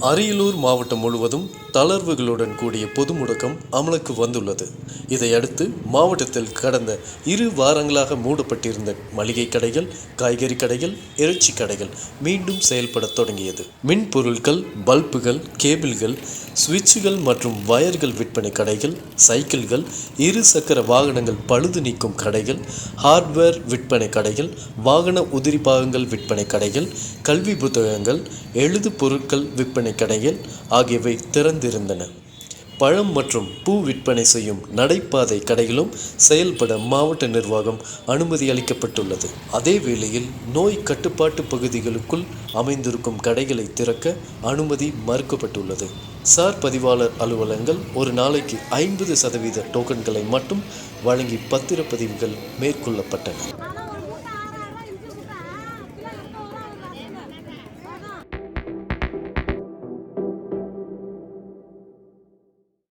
அரியலூர் மாவட்டம் முழுவதும் தளர்வுகளுடன் கூடிய பொது முடக்கம் அமலுக்கு வந்துள்ளது. இதையடுத்து மாவட்டத்தில் கடந்த இரு வாரங்களாக மூடப்பட்டிருந்த மளிகை கடைகள் காய்கறி கடைகள் இறைச்சி கடைகள் மீண்டும் செயல்பட தொடங்கியது. மின் பொருட்கள் பல்புகள் கேபிள்கள் சுவிட்சுகள் மற்றும் வயர்கள் விற்பனை கடைகள் சைக்கிள்கள் இரு சக்கர வாகனங்கள் பழுது நீக்கும் கடைகள் ஹார்ட்வேர் விற்பனை கடைகள் வாகன உதிரி பாகங்கள் விற்பனை கடைகள் கல்வி புத்தகங்கள் எழுது பொருட்கள் விற்பனை கடைகள் ஆகியவை திறந்து இருந்தன பழம் மற்றும் பூ விற்பனை செய்யும் நடைபாதை கடைகளும் செயல்பட மாவட்ட நிர்வாகம் அனுமதி அளிக்கப்பட்டுள்ளது. அதே வேளையில் நோய் கட்டுப்பாட்டு பகுதிகளுக்குள் அமைந்திருக்கும் கடைகளை திறக்க அனுமதி மறுக்கப்பட்டுள்ளது. சார் பதிவாளர் அலுவலகங்கள் ஒரு நாளைக்கு ஐம்பது சதவீத டோக்கன்களை மட்டும் வழங்கி பத்திரப்பதிவுகள் மேற்கொள்ளப்பட்டன.